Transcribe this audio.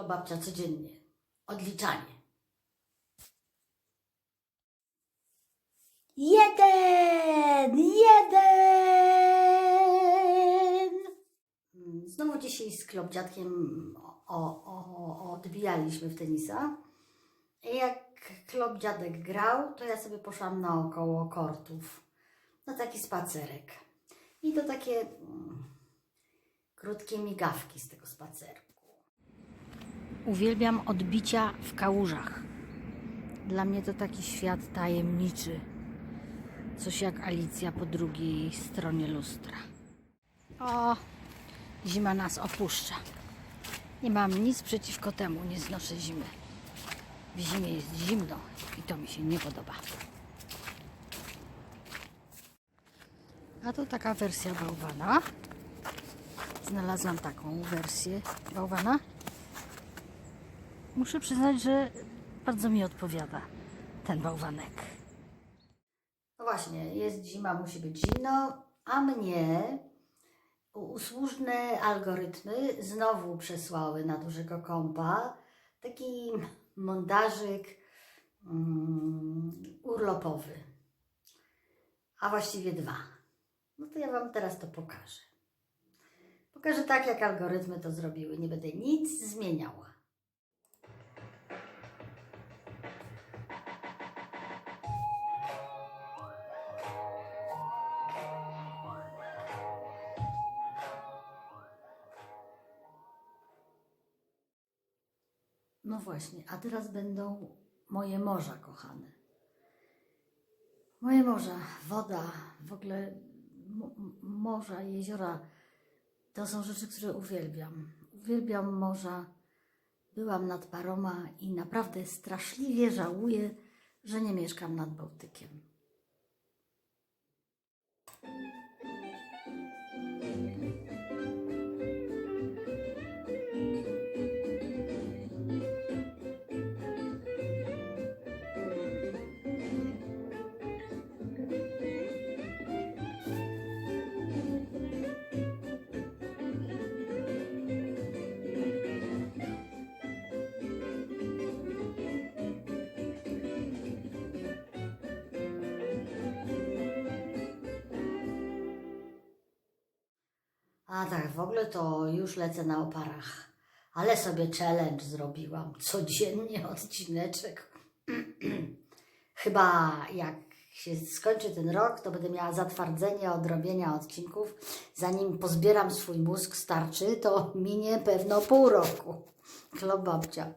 Klobabcia codziennie. Odliczanie. Jeden! Jeden! Znowu dzisiaj z klobdziadkiem o, o, odbijaliśmy w tenisa. I jak klobdziadek grał, to ja sobie poszłam naokoło kortów. Na taki spacerek. I to takie mm, krótkie migawki z tego spacerku. Uwielbiam odbicia w kałużach. Dla mnie to taki świat tajemniczy. Coś jak Alicja po drugiej stronie lustra. O, zima nas opuszcza. Nie mam nic przeciwko temu, nie znoszę zimy. W zimie jest zimno i to mi się nie podoba. A to taka wersja bałwana. Znalazłam taką wersję bałwana. Muszę przyznać, że bardzo mi odpowiada ten bałwanek. No właśnie, jest zima, musi być zimno, a mnie usłużne algorytmy znowu przesłały na dużego kąpa taki montażyk mm, urlopowy, a właściwie dwa. No to ja Wam teraz to pokażę. Pokażę tak, jak algorytmy to zrobiły. Nie będę nic zmieniała. No właśnie, a teraz będą moje morza kochane. Moje morza, woda, w ogóle morza, jeziora, to są rzeczy, które uwielbiam. Uwielbiam morza. Byłam nad paroma i naprawdę straszliwie żałuję, że nie mieszkam nad Bałtykiem. A tak, w ogóle to już lecę na oparach. Ale sobie challenge zrobiłam. Codziennie odcineczek. Chyba jak się skończy ten rok, to będę miała zatwardzenie od robienia odcinków. Zanim pozbieram swój mózg starczy, to minie pewno pół roku. Klop babcia.